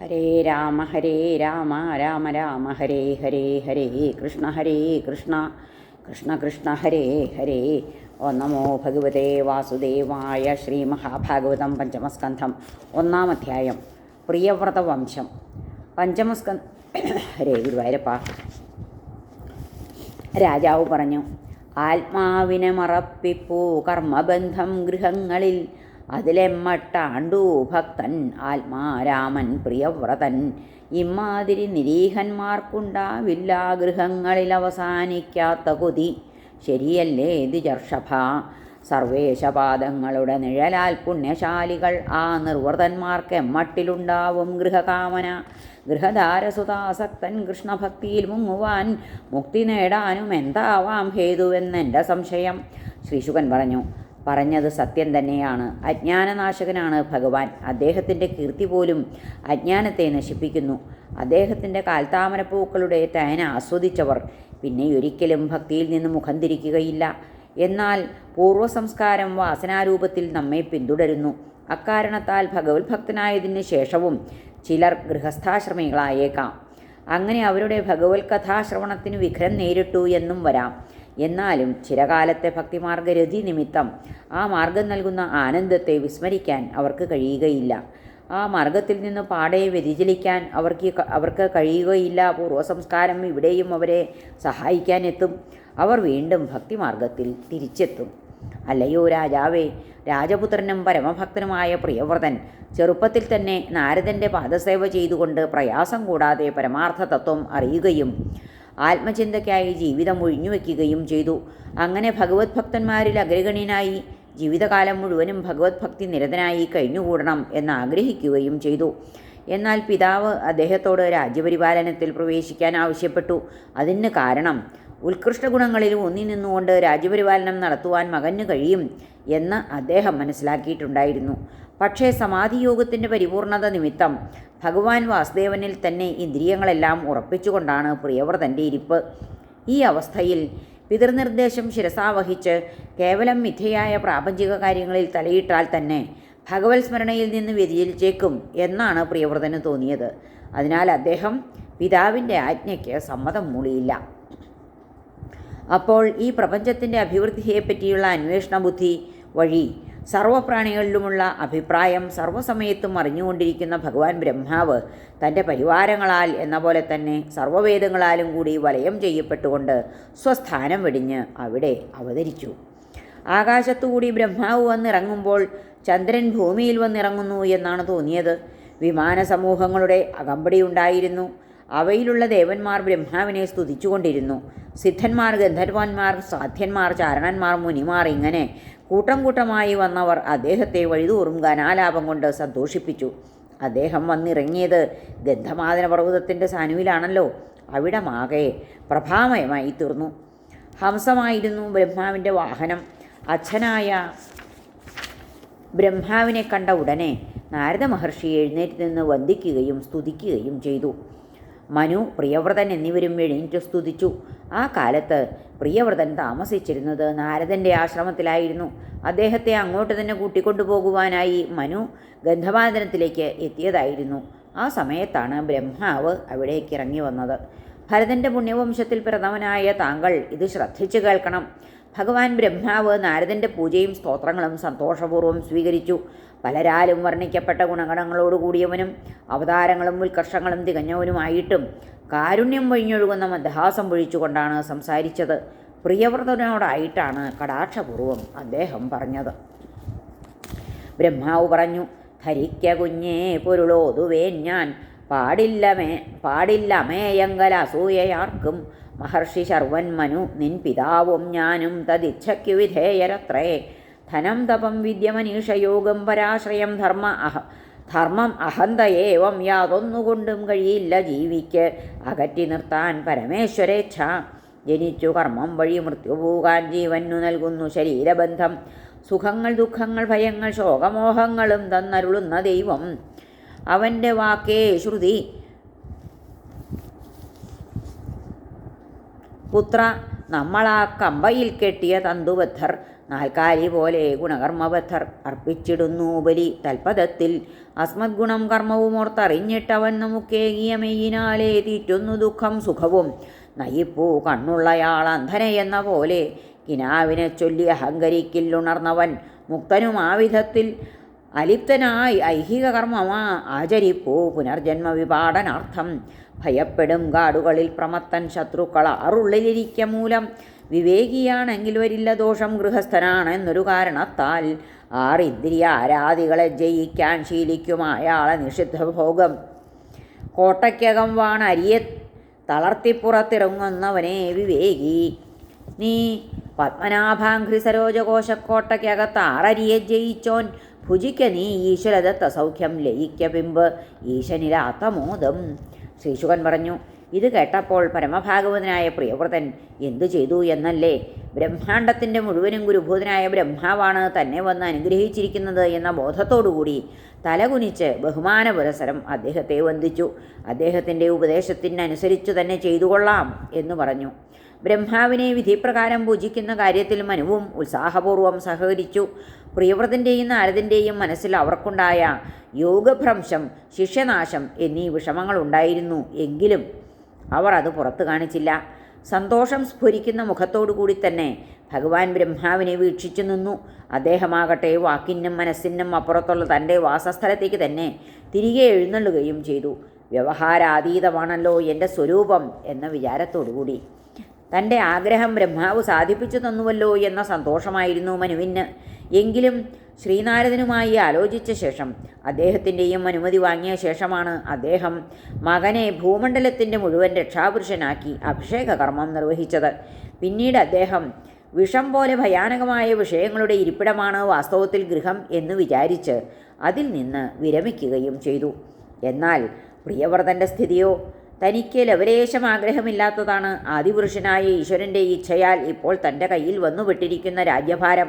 ഹരേ രാമ ഹരേ രാമ രാമ രാമ ഹരേ ഹരേ ഹരേ കൃഷ്ണ ഹരേ കൃഷ്ണ കൃഷ്ണ കൃഷ്ണ ഹരേ ഹരേ. ഓ നമോ ഭഗവതേ വാസുദേവായ ശ്രീ മഹാഭാഗവതം പഞ്ചമസ്കന്ധം ഒന്നാം അധ്യായം പ്രിയവ്രത വംശം. പഞ്ചമസ്കന്ധ ഹരേ ഗുരുവായൂരപ്പ. രാജാവ് പറഞ്ഞു ആത്മാവിനെ മറപ്പിപ്പൂ കർമ്മബന്ധം ഗൃഹങ്ങളിൽ അതിലെമ്മട്ടാണ്ടു ഭക്തൻ ആത്മാരാമൻ പ്രിയവ്രതൻ. ഇമ്മാതിരി നിരീഹന്മാർക്കുണ്ടാവില്ല ഗൃഹങ്ങളിൽ അവസാനിക്കാത്ത കൊതി. ശരിയല്ലേ ദ്വിജർഷഭ സർവേശപാദങ്ങളുടെ നിഴലാൽ പുണ്യശാലികൾ ആ നിർവൃതന്മാർക്ക് എമ്മട്ടിലുണ്ടാവും ഗൃഹകാമന. ഗൃഹധാരസുതാസക്തൻ കൃഷ്ണഭക്തിയിൽ മുങ്ങുവാൻ മുക്തി നേടാനും എന്താവാം ഹേതുവെന്നെന്റെ സംശയം. ശ്രീശുകൻ പറഞ്ഞു പറഞ്ഞത് സത്യം തന്നെയാണ്. അജ്ഞാനനാശകനാണ് ഭഗവാൻ. അദ്ദേഹത്തിന്റെ കീർത്തി പോലും അജ്ഞാനത്തെ നശിപ്പിക്കുന്നു. അദ്ദേഹത്തിന്റെ കാൽത്താമരപ്പൂക്കളുടെ തേന ആസ്വദിച്ചവർ പിന്നെ ഒരിക്കലും ഭക്തിയിൽ നിന്ന് മുഖം തിരിക്കുകയില്ല എന്നാൽ പൂർവസംസ്കാരം വാസനാരൂപത്തിൽ നമ്മെ പിന്തുടരുന്നു. അക്കാരണത്താൽ ഭഗവത് ഭക്തനായതിനു ശേഷവും ചിലർ ഗൃഹസ്ഥാശ്രമികളായേക്കാം. അങ്ങനെ അവരുടെ ഭഗവത് കഥാശ്രവണത്തിന് വിഘ്നം നേരിട്ടു എന്നും വരാം. എന്നാലും ചിരകാലത്തെ ഭക്തിമാർഗരതി നിമിത്തം ആ മാർഗം നൽകുന്ന ആനന്ദത്തെ വിസ്മരിക്കാൻ അവർക്ക് കഴിയുകയില്ല. ആ മാർഗത്തിൽ നിന്ന് പാടെ വ്യതിചലിക്കാൻ അവർക്ക് അവർക്ക് കഴിയുകയില്ല. പൂർവസംസ്കാരം ഇവിടെയും അവരെ സഹായിക്കാനെത്തും. അവർ വീണ്ടും ഭക്തിമാർഗത്തിൽ തിരിച്ചെത്തും. അല്ലയോ രാജാവേ രാജപുത്രനും പരമഭക്തനുമായ പ്രിയവ്രതൻ ചെറുപ്പത്തിൽ തന്നെ നാരദന്റെ പാദസേവ ചെയ്തുകൊണ്ട് പ്രയാസം കൂടാതെ പരമാർത്ഥ തത്വം അറിയുകയും ആത്മചിന്തയ്ക്കായി ജീവിതം ഒഴിഞ്ഞുവെക്കുകയും ചെയ്തു. അങ്ങനെ ഭഗവത് ഭക്തന്മാരിൽ അഗ്രഗണ്യനായി ജീവിതകാലം മുഴുവനും ഭഗവത് ഭക്തി നിരതനായി കഴിഞ്ഞുകൂടണം എന്ന് ആഗ്രഹിക്കുകയും ചെയ്തു. എന്നാൽ പിതാവ് അദ്ദേഹത്തോട് രാജ്യപരിപാലനത്തിൽ പ്രവേശിക്കാൻ ആവശ്യപ്പെട്ടു. അതിന് കാരണം ഉത്കൃഷ്ട ഗുണങ്ങളിൽ ഒന്നി നിന്നുകൊണ്ട് രാജ്യപരിപാലനം നടത്തുവാൻ മകന് കഴിയും എന്ന് അദ്ദേഹം മനസ്സിലാക്കിയിട്ടുണ്ടായിരുന്നു. പക്ഷേ സമാധിയോഗത്തിന്റെ പരിപൂർണത നിമിത്തം ഭഗവാൻ വാസുദേവനിൽ തന്നെ ഇന്ദ്രിയങ്ങളെല്ലാം ഉറപ്പിച്ചുകൊണ്ടാണ് പ്രിയവ്രതന്റെ ഇരിപ്പ്. ഈ അവസ്ഥയിൽ പിതൃനിർദ്ദേശം ശിരസാവഹിച്ച് കേവലം മിഥ്യയായ പ്രാപഞ്ചിക കാര്യങ്ങളിൽ തലയിട്ടാൽ തന്നെ ഭഗവത് സ്മരണയിൽ നിന്ന് വ്യതിചലിച്ചേക്കും എന്നാണ് പ്രിയവ്രതന് തോന്നിയത്. അതിനാൽ അദ്ദേഹം പിതാവിന്റെ ആജ്ഞയ്ക്ക് സമ്മതം മൂളിയില്ല. അപ്പോൾ ഈ പ്രപഞ്ചത്തിന്റെ അഭിവൃദ്ധിയെപ്പറ്റിയുള്ള അന്വേഷണ ബുദ്ധി വഴി സർവപ്രാണികളിലുമുള്ള അഭിപ്രായം സർവസമയത്തും അറിഞ്ഞുകൊണ്ടിരിക്കുന്ന ഭഗവാൻ ബ്രഹ്മാവ് തന്റെ പരിവാരങ്ങളാൽ എന്ന പോലെ തന്നെ സർവവേദങ്ങളാലും കൂടി വലയം ചെയ്യപ്പെട്ടുകൊണ്ട് സ്വസ്ഥാനം വെടിഞ്ഞ് അവിടെ അവതരിച്ചു. ആകാശത്തുകൂടി ബ്രഹ്മാവ് വന്നിറങ്ങുമ്പോൾ ചന്ദ്രൻ ഭൂമിയിൽ വന്നിറങ്ങുന്നു എന്നാണ് തോന്നിയത്. വിമാന സമൂഹങ്ങളുടെ അകമ്പടി ഉണ്ടായിരുന്നു അവയിലുള്ള ദേവന്മാർ ബ്രഹ്മാവിനെ സ്തുതിച്ചുകൊണ്ടിരുന്നു. സിദ്ധന്മാർ ഗന്ധർവന്മാർ സാധ്യന്മാർ ചാരണന്മാർ മുനിമാർ ഇങ്ങനെ കൂട്ടം കൂട്ടമായി വന്നവർ അദ്ദേഹത്തെ വഴിതോറും ഗനാലാപം കൊണ്ട് സന്തോഷിപ്പിച്ചു. അദ്ദേഹം വന്നിറങ്ങിയത് ഗന്ധമാദന പർവതത്തിന്റെ സാനുവിലാണല്ലോ അവിടമാകെ പ്രഭാമയമായി തീർന്നു. ഹംസമായിരുന്നു ബ്രഹ്മാവിന്റെ വാഹനം. അച്ഛനായ ബ്രഹ്മാവിനെ കണ്ട ഉടനെ നാരദ മഹർഷി എഴുന്നേറ്റ് നിന്ന് വന്ദിക്കുകയും സ്തുതിക്കുകയും ചെയ്തു. മനു പ്രിയവ്രതൻ എന്നിവരും എഴുന്നേറ്റ് സ്തുതിച്ചു. ആ കാലത്ത് പ്രിയവ്രതൻ താമസിച്ചിരുന്നത് നാരദന്റെ ആശ്രമത്തിലായിരുന്നു. അദ്ദേഹത്തെ അങ്ങോട്ട് തന്നെ കൂട്ടിക്കൊണ്ടുപോകുവാനായി മനു ഗന്ധവാദനത്തിലേക്ക് എത്തിയതായിരുന്നു. ആ സമയത്താണ് ബ്രഹ്മാവ് അവിടേക്ക് ഇറങ്ങി വന്നത്. ഭരതന്റെ പുണ്യവംശത്തിൽ പ്രഥമനായ താങ്കൾ ഇത് ശ്രദ്ധിച്ചു കേൾക്കണം. ഭഗവാൻ ബ്രഹ്മാവ് നാരദന്റെ പൂജയും സ്തോത്രങ്ങളും സന്തോഷപൂർവം സ്വീകരിച്ചു. പലരാലും വർണിക്കപ്പെട്ട ഗുണഗണങ്ങളോട് കൂടിയവനും അവതാരങ്ങളും ഉത്കർഷങ്ങളും തികഞ്ഞവനുമായിട്ടും കാരുണ്യം വഴിഞ്ഞൊഴുകുന്ന മദ്ഹാസം പൊഴിച്ചുകൊണ്ടാണ് സംസാരിച്ചത്. പ്രിയവ്രതനോടായിട്ടാണ് കടാക്ഷപൂർവം അദ്ദേഹം പറഞ്ഞത്. ബ്രഹ്മാവ് പറഞ്ഞു ധരിക്ക കുഞ്ഞേ പൊരുളോതുവേൻ ഞാൻ പാടില്ലമേ മേയങ്കല അസൂയയാർക്കും മഹർഷി ശർവൻ മനു നിൻ പിതാവും ഞാനും തദിച്ഛയ്ക്കു വിധേയരത്രേ. ധനം തപം വിദ്യമനീഷയോഗം പരാശ്രയം ധർമ്മ അഹ ധർമ്മം അഹന്തയേവം യാതൊന്നുകൊണ്ടും കഴിയില്ല ജീവിക്ക്. അകറ്റി നിർത്താൻ പരമേശ്വരേച്ഛ ജനിച്ചു കർമ്മം വഴി മൃത്യു പോകാൻ ജീവനു നൽകുന്നു ശരീരബന്ധം. സുഖങ്ങൾ ദുഃഖങ്ങൾ ഭയങ്ങൾ ശോകമോഹങ്ങളും തന്നരുളുന്ന ദൈവം. അവന്റെ വാക്കേ ശ്രുതി. പുത്ര നമ്മളാ കമ്പയിൽ കെട്ടിയ തന്തുബദ്ധർ നാൽക്കാലി പോലെ ഗുണകർമ്മബദ്ധർ അർപ്പിച്ചിടുന്നു ബലി തൽപദത്തിൽ. അസ്മത് ഗുണം കർമ്മവും ഓർത്തറിഞ്ഞിട്ടവൻ നമുക്കേകിയ മെയ്യിനാലേ തീറ്റുന്നു ദുഃഖം സുഖവും. നയിപ്പൂ കണ്ണുള്ളയാൾ അന്ധനയെന്ന പോലെ കിനാവിനെ ചൊല്ലി അഹങ്കരിക്കില്ലുണർന്നവൻ മുക്തനുമാവിധത്തിൽ അലിപ്തനായി ഐഹിക കർമ്മമാ ആചരിപ്പൂ. പുനർജന്മ വിപാടനാർത്ഥം ഭയപ്പെടും കാടുകളിൽ പ്രമത്തൻ ശത്രുക്കൾ. ആറുള്ളിലിരിക്ക മൂലം വിവേകിയാണെങ്കിൽ വരില്ല ദോഷം. ഗൃഹസ്ഥനാണെന്നൊരു കാരണത്താൽ ആറിന്ദ്രിയ ആരാധികളെ ജയിക്കാൻ ശീലിക്കും അയാളെ നിഷിദ്ധ ഭോഗം. കോട്ടയ്ക്കകം വാണരിയെ തളർത്തിപ്പുറത്തിറങ്ങുന്നവനെ വിവേകി. നീ പത്മനാഭാംഘ്രി സരോജകോശക്കോട്ടയ്ക്കകത്ത് ആറരിയെ ജയിച്ചോൻ. ഭുജിക്ക നീ ഈശ്വരദത്ത സൗഖ്യം ലയിക്കപിമ്പ് ഈശനിലാത്തമോദം ശ്രീശുകൻ പറഞ്ഞു ഇത് കേട്ടപ്പോൾ പരമഭാഗവതനായ പ്രിയവ്രതൻ എന്തു ചെയ്തു എന്നല്ലേ? ബ്രഹ്മാണ്ടത്തിന്റെ മുഴുവനും ഗുരുഭൂതനായ ബ്രഹ്മാവാണ് തന്നെ വന്ന് അനുഗ്രഹിച്ചിരിക്കുന്നത് എന്ന ബോധത്തോടുകൂടി തലകുനിച്ച് ബഹുമാന പുരസരം അദ്ദേഹത്തെ വന്ദിച്ചു. അദ്ദേഹത്തിന്റെ ഉപദേശത്തിനനുസരിച്ചു തന്നെ ചെയ്തു കൊള്ളാം എന്ന് പറഞ്ഞു. ബ്രഹ്മാവിനെ വിധിപ്രകാരം പൂജിക്കുന്ന കാര്യത്തിൽ മനുവും ഉത്സാഹപൂർവം സഹകരിച്ചു. പ്രിയവ്രതന്റെയും നാരദന്റെയും മനസ്സിൽ അവർക്കുണ്ടായ യോഗഭ്രംശം ശിഷ്യനാശം എന്നീ വിഷമങ്ങൾ ഉണ്ടായിരുന്നു എങ്കിലും അവർ അത് പുറത്തു കാണിച്ചില്ല. സന്തോഷം സ്ഫുരിക്കുന്ന മുഖത്തോടുകൂടി തന്നെ ഭഗവാൻ ബ്രഹ്മാവിനെ വീക്ഷിച്ചു നിന്നു. അദ്ദേഹമാകട്ടെ വാക്കിനും മനസ്സിനും അപ്പുറത്തുള്ള തന്റെ വാസസ്ഥലത്തേക്ക് തന്നെ തിരികെ എഴുന്നള്ളുകയും ചെയ്തു. വ്യവഹാരാതീതമാണല്ലോ എന്റെ സ്വരൂപം എന്ന വിചാരത്തോടുകൂടി. തന്റെ ആഗ്രഹം ബ്രഹ്മാവ് സാധിപ്പിച്ചു തന്നുവല്ലോ എന്ന സന്തോഷമായിരുന്നു മനുവിന്. എങ്കിലും ശ്രീനാരദനുമായി ആലോചിച്ച ശേഷം അദ്ദേഹത്തിന്റെയും അനുമതി വാങ്ങിയ ശേഷമാണ് അദ്ദേഹം മകനെ ഭൂമണ്ഡലത്തിന്റെ മുഴുവൻ രക്ഷാപുരുഷനാക്കി അഭിഷേക കർമ്മം നിർവഹിച്ചത്. പിന്നീട് അദ്ദേഹം വിഷം പോലെ ഭയാനകമായ വിഷയങ്ങളുടെ ഇരിപ്പിടമാണ് വാസ്തവത്തിൽ ഗൃഹം എന്ന് വിചാരിച്ച് അതിൽ നിന്ന് വിരമിക്കുകയും ചെയ്തു. എന്നാൽ പ്രിയവ്രതന്റെ സ്ഥിതിയോ തനിക്ക് ലവലേശം ആഗ്രഹമില്ലാത്തതാണ്. ആദിപുരുഷനായ ഈശ്വരന്റെ ഇച്ഛയാൽ ഇപ്പോൾ തന്റെ കയ്യിൽ വന്നുപെട്ടിരിക്കുന്ന രാജ്യഭാരം.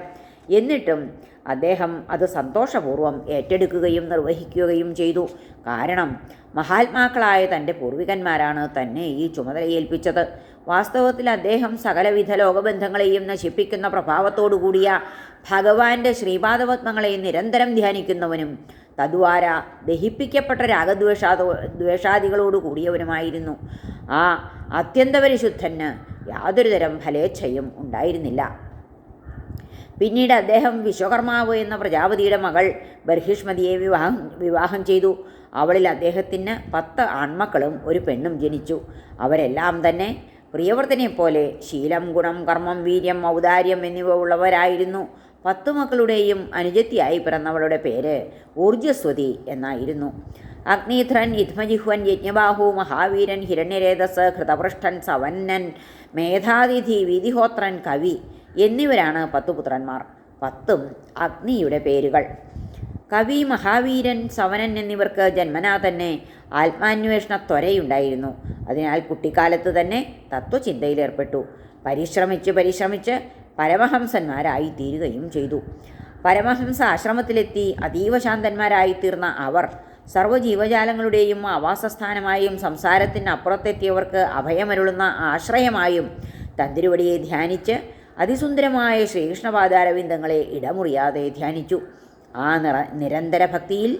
എന്നിട്ടും അദ്ദേഹം അത് സന്തോഷപൂർവം ഏറ്റെടുക്കുകയും നിർവഹിക്കുകയും ചെയ്തു. കാരണം മഹാത്മാക്കളായ തന്റെ പൂർവികന്മാരാണ് തന്നെ ഈ ചുമതല ഏൽപ്പിച്ചത് വാസ്തവത്തിൽ അദ്ദേഹം സകലവിധ ലോകബന്ധങ്ങളെയും നശിപ്പിക്കുന്ന പ്രഭാവത്തോടുകൂടിയ ഭഗവാന്റെ ശ്രീപാദപത്മങ്ങളെ നിരന്തരം ധ്യാനിക്കുന്നവനും തദ്വാര ദഹിപ്പിക്കപ്പെട്ട രാഗദ്വേഷാ ദ്വേഷാദികളോട് കൂടിയവനുമായിരുന്നു. ആ അത്യന്തപരിശുദ്ധന് യാതൊരു തരം ഫലേച്ഛയും ഉണ്ടായിരുന്നില്ല. പിന്നീട് അദ്ദേഹം വിശ്വകർമാവ് എന്ന പ്രജാപതിയുടെ മകൾ ബർഹിഷ്മതിയെ വിവാഹം വിവാഹം ചെയ്തു. അവളിൽ അദ്ദേഹത്തിന് പത്ത് ആൺമക്കളും ഒരു പെണ്ണും ജനിച്ചു. അവരെല്ലാം തന്നെ പ്രിയവർത്തനെ പോലെ ശീലം ഗുണം കർമ്മം വീര്യം ഔദാര്യം എന്നിവ ഉള്ളവരായിരുന്നു. പത്തു മക്കളുടെയും അനുജത്തിയായി പിറന്നവളുടെ പേര് ഊർജസ്വതി എന്നായിരുന്നു. അഗ്നിധ്രൻ ഇത്മജിഹ്വൻ യജ്ഞബാഹു മഹാവീരൻ ഹിരണ്യരേതസ് കൃതപൃഷ്ഠൻ സവന്നൻ മേധാതിഥി വിധിഹോത്രൻ കവി എന്നിവരാണ് പത്തു പുത്രന്മാർ പത്തും അഗ്നിയുടെ പേരുകൾ. കവി മഹാവീരൻ സവനൻ എന്നിവർക്ക് ജന്മനാ തന്നെ ആത്മാന്വേഷണ ത്വരയുണ്ടായിരുന്നു. അതിനാൽ കുട്ടിക്കാലത്ത് തന്നെ തത്വചിന്തയിലേർപ്പെട്ടു. പരിശ്രമിച്ച് പരിശ്രമിച്ച് പരമഹംസന്മാരായി തീരുകയും ചെയ്തു. പരമഹംസ ആശ്രമത്തിലെത്തി അതീവ ശാന്തന്മാരായി തീർന്ന അവർ സർവജീവജാലങ്ങളുടെയും ആവാസസ്ഥാനമായും സംസാരത്തിന് അപ്പുറത്തെത്തിയവർക്ക് അഭയമരുളുന്ന ആശ്രയമായും തന്തിരുവടിയെ ധ്യാനിച്ച് അതിസുന്ദരമായ ശ്രീകൃഷ്ണപാദാരവിന്ദങ്ങളെ ഇടമുറിയാതെ ധ്യാനിച്ചു. ആ നിറ നിരന്തര ഭക്തിയിൽ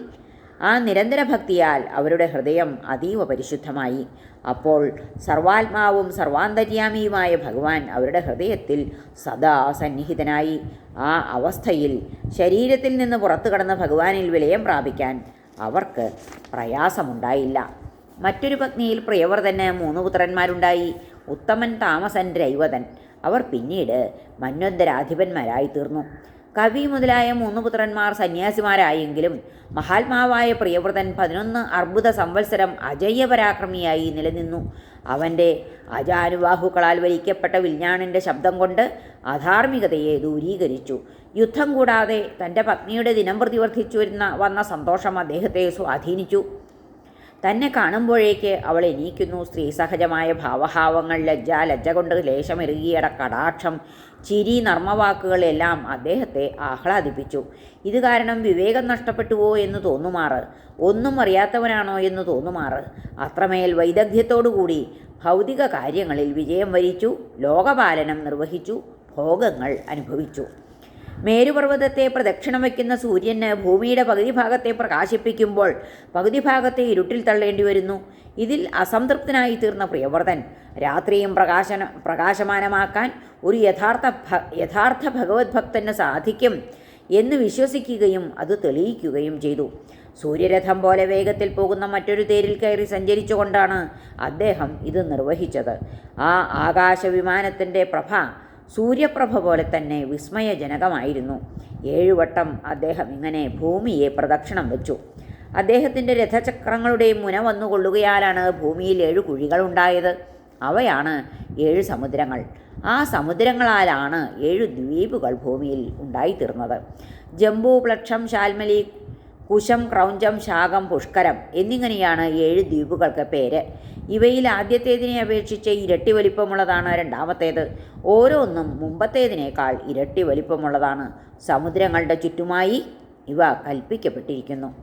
ആ നിരന്തര ഭക്തിയാൽ അവരുടെ ഹൃദയം അതീവ പരിശുദ്ധമായി. അപ്പോൾ സർവാത്മാവും സർവാന്തര്യാമിയുമായ ഭഗവാൻ അവരുടെ ഹൃദയത്തിൽ സദാ സന്നിഹിതനായി. ആ അവസ്ഥയിൽ ശരീരത്തിൽ നിന്ന് പുറത്തു കടന്ന ഭഗവാനിൽ വിലയം പ്രാപിക്കാൻ അവർക്ക് പ്രയാസമുണ്ടായില്ല. മറ്റൊരു പത്നിയിൽ പ്രിയവർദ്ധന് മൂന്ന് പുത്രന്മാരുണ്ടായി. ഉത്തമൻ താമസൻ രൈവതൻ. അവർ പിന്നീട് മന്വന്തരാധിപന്മാരായി തീർന്നു. കവി മുതലായ മൂന്ന് പുത്രന്മാർ സന്യാസിമാരായെങ്കിലും മഹാത്മാവായ പ്രിയവ്രതൻ പതിനൊന്ന് അർബുദ സംവത്സരം അജയ്യപരാക്രമിയായി നിലനിന്നു. അവന്റെ അജാനുബാഹുക്കളാൽ വലിക്കപ്പെട്ട വിൽഞ്ഞാണിന്റെ ശബ്ദം കൊണ്ട് അധാർമികതയെ ദൂരീകരിച്ചു. യുദ്ധം കൂടാതെ തന്റെ പത്നിയുടെ ദിനം പ്രതിവർദ്ധിച്ചു വരുന്ന വന്ന സന്തോഷം അദ്ദേഹത്തെ സ്വാധീനിച്ചു. തന്നെ കാണുമ്പോഴേക്ക് അവൾ എണീക്കുന്നു. സ്ത്രീ സഹജമായ ഭാവഭാവങ്ങൾ ലജ്ജ ലജ്ജ കൊണ്ട് ലേശമെറുകിയട കടാക്ഷം ചിരി നർമ്മവാക്കുകളെല്ലാം അദ്ദേഹത്തെ ആഹ്ലാദിപ്പിച്ചു. ഇത് കാരണം വിവേകം നഷ്ടപ്പെട്ടുവോ എന്ന് തോന്നുമാറ്. ഒന്നും അറിയാത്തവനാണോ എന്ന് തോന്നുമാറ്. അത്രമേൽ വൈദഗ്ധ്യത്തോടുകൂടി ഭൗതിക കാര്യങ്ങളിൽ വിജയം വരിച്ചു ലോകപാലനം നിർവഹിച്ചു ഭോഗങ്ങൾ അനുഭവിച്ചു. മേരുപർവതത്തെ പ്രദക്ഷിണം വയ്ക്കുന്ന സൂര്യന് ഭൂമിയുടെ പകുതി ഭാഗത്തെ പ്രകാശിപ്പിക്കുമ്പോൾ പകുതി ഭാഗത്തെ ഇരുട്ടിൽ തള്ളേണ്ടി വരുന്നു ഇതിൽ അസംതൃപ്തനായി തീർന്ന പ്രിയവ്രതൻ രാത്രിയും പ്രകാശന പ്രകാശമാനമാക്കാൻ ഒരു യഥാർത്ഥ ഭ യഥാർത്ഥ ഭഗവത് ഭക്തന് സാധിക്കും എന്ന് വിശ്വസിക്കുകയും അത് തെളിയിക്കുകയും ചെയ്തു. സൂര്യരഥം പോലെ വേഗത്തിൽ പോകുന്ന മറ്റൊരു തേരിൽ കയറി സഞ്ചരിച്ചുകൊണ്ടാണ് അദ്ദേഹം ഇത് നിർവഹിച്ചത്. ആ ആകാശവിമാനത്തിന്റെ പ്രഭ സൂര്യപ്രഭ പോലെ തന്നെ വിസ്മയജനകമായിരുന്നു. ഏഴുവട്ടം അദ്ദേഹം ഇങ്ങനെ ഭൂമിയെ പ്രദക്ഷിണം വെച്ചു. അദ്ദേഹത്തിന്റെ രഥചക്രങ്ങളുടെ മുന വന്നുകൊള്ളുകയാലാണ് ഭൂമിയിൽ ഏഴു കുഴികളുണ്ടായത്. അവയാണ് ഏഴ് സമുദ്രങ്ങൾ. ആ സമുദ്രങ്ങളാലാണ് ഏഴ് ദ്വീപുകൾ ഭൂമിയിൽ ഉണ്ടായിത്തീർന്നത്. ജംബു പ്ലക്ഷം ശാൽമലി കുശം ക്രൗഞ്ചം ശാഖം പുഷ്കരം എന്നിങ്ങനെയാണ് ഏഴ് ദ്വീപുകൾക്ക് പേര്. ഇവയിൽ ആദ്യത്തേതിനെ അപേക്ഷിച്ച് ഇരട്ടി വലിപ്പമുള്ളതാണ് രണ്ടാമത്തേത്. ഓരോന്നും മുമ്പത്തേതിനേക്കാൾ ഇരട്ടി വലിപ്പമുള്ളതാണ്. സമുദ്രങ്ങളുടെ ചുറ്റുമായി ഇവ കൽപ്പിക്കപ്പെട്ടിരിക്കുന്നു.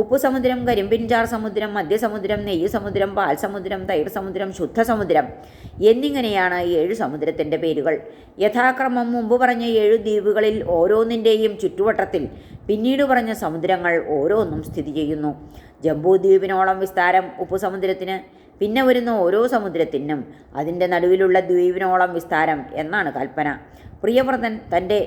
ഉപ്പുസമുദ്രം കരിമ്പിൻചാർ സമുദ്രം മധ്യസമുദ്രം നെയ്യ് സമുദ്രം പാൽ സമുദ്രം തൈർ സമുദ്രം ശുദ്ധസമുദ്രം എന്നിങ്ങനെയാണ് ഏഴ് സമുദ്രത്തിന്റെ പേരുകൾ. യഥാക്രമം മുമ്പ് പറഞ്ഞ ഏഴു ദ്വീപുകളിൽ ഓരോന്നിന്റെയും ചുറ്റുവട്ടത്തിൽ പിന്നീട് പറഞ്ഞ സമുദ്രങ്ങൾ ഓരോന്നും സ്ഥിതി ചെയ്യുന്നു. ജംബൂദ്വീപിനോളം വിസ്താരം ഉപ്പുസമുദ്രത്തിന് പിന്നെ വരുന്ന ഓരോ സമുദ്രത്തിനും അതിന്റെ നടുവിലുള്ള ദ്വീപിനോളം വിസ്താരം എന്നാണ് കൽപ്പന. പ്രിയവ്രതൻ തന്റെ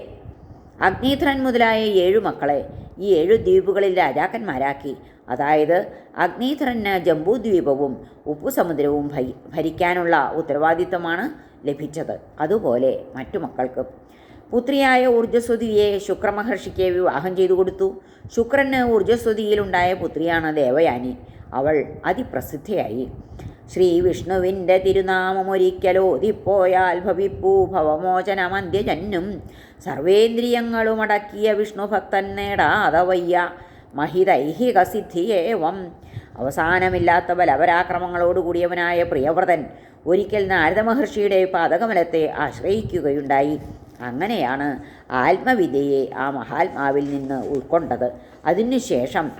അഗ്നീധരൻ മുതലായ ഏഴു മക്കളെ ഈ ഏഴു ദ്വീപുകളിൽ രാജാക്കന്മാരാക്കി. അതായത് അഗ്നീധരന് ജംബൂദ്വീപവും ഉപ്പുസമുദ്രവും ഭരി ഭരിക്കാനുള്ള ഉത്തരവാദിത്തമാണ് ലഭിച്ചത്. അതുപോലെ മറ്റു മക്കൾക്കും. പുത്രിയായ ഊർജസ്വതിയെ ശുക്രമഹർഷിക്ക് വിവാഹം ചെയ്തു കൊടുത്തു. ശുക്രന് ഊർജസ്വതിയിലുണ്ടായ പുത്രിയാണ് ദേവയാനി. അവൾ അതിപ്രസിദ്ധയായി. ശ്രീ വിഷ്ണുവിന്റെ തിരുനാമമൊരിക്കലോതിപ്പോയാൽ ഭവിപ്പൂ ഭവമോചനമന്ത്യജന്നും. സർവേന്ദ്രിയങ്ങളുമടക്കിയ വിഷ്ണുഭക്തൻ നേടാതെ വയ്യ മഹിതൈഹിക സിദ്ധിയേവം അവസാനമില്ലാത്ത ബലപരാക്രമങ്ങളോടുകൂടിയവനായ പ്രിയവ്രതൻ ഒരിക്കൽ നാരദ മഹർഷിയുടെ പാതകമലത്തെ ആശ്രയിക്കുകയുണ്ടായി. അങ്ങനെയാണ് ആത്മവിദ്യയെ ആ മഹാത്മാവിൽ നിന്ന് ഉൾക്കൊണ്ടത്. അതിനുശേഷം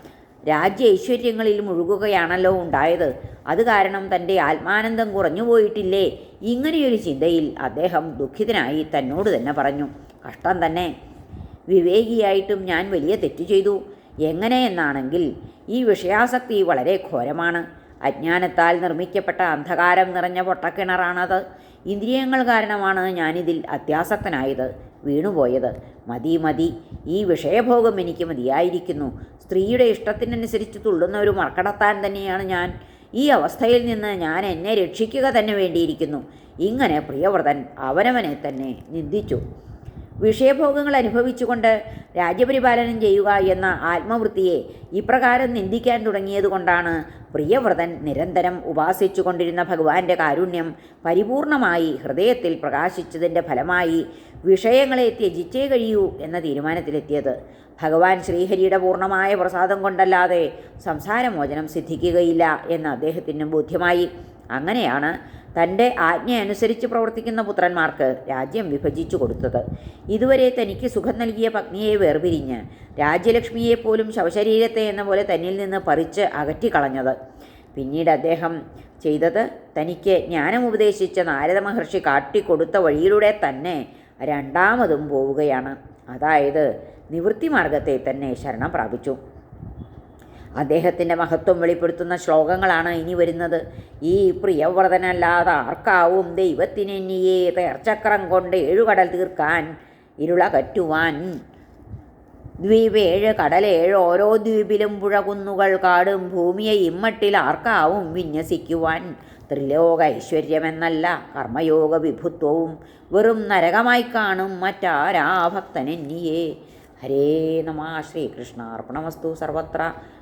രാജ്യ ഐശ്വര്യങ്ങളിൽ മുഴുകുകയാണല്ലോ ഉണ്ടായത്. അത് കാരണം തന്റെ ആത്മാനന്ദം കുറഞ്ഞുപോയിട്ടില്ലേ ഇങ്ങനെയൊരു ചിന്തയിൽ അദ്ദേഹം ദുഃഖിതനായി തന്നോട് തന്നെ പറഞ്ഞു കഷ്ടം തന്നെ. വിവേകിയായിട്ടും ഞാൻ വലിയ തെറ്റ് ചെയ്തു. എങ്ങനെയെന്നാണെങ്കിൽ ഈ വിഷയാസക്തി വളരെ ഘോരമാണ്. അജ്ഞാനത്താൽ നിർമ്മിക്കപ്പെട്ട അന്ധകാരം നിറഞ്ഞ പൊട്ടക്കിണറാണത്. ഇന്ദ്രിയങ്ങൾ കാരണമാണ് ഞാനിതിൽ അത്യാസക്തനായത്. വീണുപോയത്. മതി മതി. ഈ വിഷയഭോഗം എനിക്ക് മതിയായിരിക്കുന്നു. സ്ത്രീയുടെ ഇഷ്ടത്തിനനുസരിച്ച് തുള്ളുന്ന ഒരു മർക്കടത്താൻ തന്നെയാണ് ഞാൻ. ഈ അവസ്ഥയിൽ നിന്ന് ഞാൻ എന്നെ രക്ഷിക്കുക തന്നെ വേണ്ടിയിരിക്കുന്നു. ഇങ്ങനെ പ്രിയവ്രതൻ അവനവനെ തന്നെ നിന്ദിച്ചു. വിഷയഭോഗങ്ങൾ അനുഭവിച്ചുകൊണ്ട് രാജ്യപരിപാലനം ചെയ്യുക എന്ന ആത്മവൃത്തിയെ ഇപ്രകാരം നിന്ദിക്കാൻ തുടങ്ങിയതുകൊണ്ടാണ് പ്രിയവ്രതൻ നിരന്തരം ഉപാസിച്ചു കൊണ്ടിരുന്ന ഭഗവാന്റെ കാരുണ്യം പരിപൂർണമായി ഹൃദയത്തിൽ പ്രകാശിച്ചതിന്റെ ഫലമായി വിഷയങ്ങളെ ത്യജിച്ചേ കഴിയൂ എന്ന തീരുമാനത്തിലെത്തിയത്. ഭഗവാൻ ശ്രീഹരിയുടെ പൂർണമായ പ്രസാദം കൊണ്ടല്ലാതെ സംസാരമോചനം സിദ്ധിക്കുകയില്ല എന്ന് അദ്ദേഹത്തിന് ബോധ്യമായി. അങ്ങനെയാണ് തന്റെ ആജ്ഞ അനുസരിച്ച് പ്രവർത്തിക്കുന്ന പുത്രന്മാർക്ക് രാജ്യം വിഭജിച്ചു കൊടുത്തത്. ഇതുവരെ തനിക്ക് സുഖം നൽകിയ പത്നിയെ വേർപിരിഞ്ഞ് രാജ്യലക്ഷ്മിയെപ്പോലും ശവശരീരത്തെ എന്ന പോലെ തന്നിൽ നിന്ന് പറിച്ച് അകറ്റിക്കളഞ്ഞത്. പിന്നീട് അദ്ദേഹം ചെയ്തത് തനിക്ക് ജ്ഞാനം ഉപദേശിച്ച നാരദ മഹർഷി കാട്ടിക്കൊടുത്ത വഴിയിലൂടെ തന്നെ രണ്ടാമതും പോവുകയാണ്. അതായത് നിവൃത്തി മാർഗത്തെ തന്നെ ശരണം പ്രാപിച്ചു. അദ്ദേഹത്തിന്റെ മഹത്വം വെളിപ്പെടുത്തുന്ന ശ്ലോകങ്ങളാണ് ഇനി വരുന്നത്. ഈ പ്രിയവ്രതനല്ലാതെ ആർക്കാവും ദൈവത്തിനെന്നിയെ തേർച്ചക്രം കൊണ്ട് ഏഴുകടൽ തീർക്കാൻ ഇരുളകറ്റുവാൻ. ദ്വീപേഴ് കടലേഴ് ഓരോ ദ്വീപിലും പുഴകുന്നുകൾ കാടും ഭൂമിയെ ഇമ്മട്ടിൽ ആർക്കാവും വിന്യസിക്കുവാൻ. ത്രിലോക ഐശ്വര്യമെന്നല്ല കർമ്മയോഗ വിഭുത്വവും വെറും നരകമായി കാണും മറ്റാരാ ഭക്തനെന്നിയേ ഹരേ നമ ശ്രീകൃഷ്ണ അർപ്പണമസ്തു സർവത്ര.